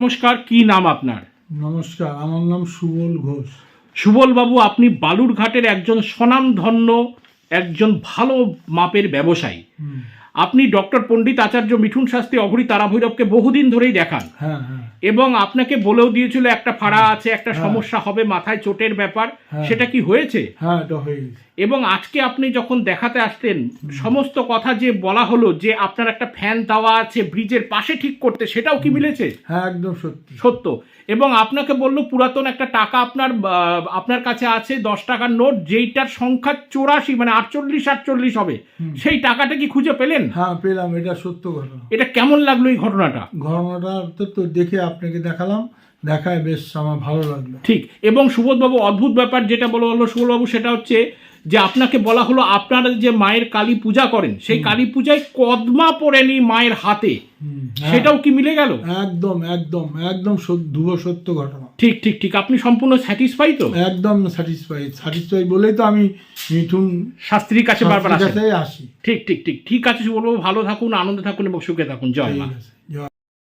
নমস্কার কি নাম আপনার? নমস্কার আমার নাম সুবল ঘোষ। সুবল বাবু আপনি বালুরঘাটের একজন স্বনামধন্য একজন ভালো মাপের ব্যবসায়ী। আপনি ডক্টর পণ্ডিত আচার্য মিঠুন শাস্ত্রী অঘরী তারাভৈরবকে বহুদিন ধরেই দেখান। হ্যাঁ হ্যাঁ। এবং আপনাকে বলেও দিয়েছিল একটা ফাড়া আছে একটা হ্যাঁ। সমস্যা হবে মাথায় চোটের ব্যাপার। সেটা কি হয়েছে? হ্যাঁ হয়ে গেছে। এবং আজকে আপনি যখন দেখাতে আসতেন সমস্ত কথা যে বলা হলো যে আপনার একটা ফ্যান দেওয়া আছে ব্রিজের পাশে ঠিক করতে সেটাও কি মিলেছে? হ্যাঁ একদম সত্যি। সত্য। এবং আপনাকে বলল পুরাতন একটা টাকা আপনার আপনার কাছে আছে দশ টাকার নোট যেইটার সংখ্যা চৌরাশি মানে আটচল্লিশ আটচল্লিশ হবে। সেই টাকাটা কি খুঁজে পেলেন? হ্যাঁ পেলাম এটা সত্য ঘটনা। এটা কেমন লাগল এই ঘটনাটা? ঘটনাটা তো তো দেখে আপনাকে দেখালাম। দেখায় বেশ আমার ভালো লাগল। ঠিক এবং সুবোধবাবু অদ্ভুত ব্যাপার যেটা বলা হলো সুবোধবাবু সেটা হচ্ছে যে আপনাকে বলা হলো আপনারা যে মায়ের কালী পূজা করেন সেই কালী পূজায় কদমা পড়েনি মায়ের হাতে। হ্যাঁ, সেটাও কি মিলে গেল? একদম একদম একদম সত- সত্য ঘটনা। ঠিক ঠিক ঠিক আপনি সম্পূর্ণ স্যাটিসফাই তো? একদম স্যাটিসফাই স্যাটিসফাই বলেই তো আমি মিঠুন শাস্ত্রীর কাছে বারবার আসি। ঠিক ঠিক ঠিক ঠিক আছে সুবলবাবু ভালো থাকুন আনন্দে থাকুন এবং সুখে থাকুন। জয় মা। জয়।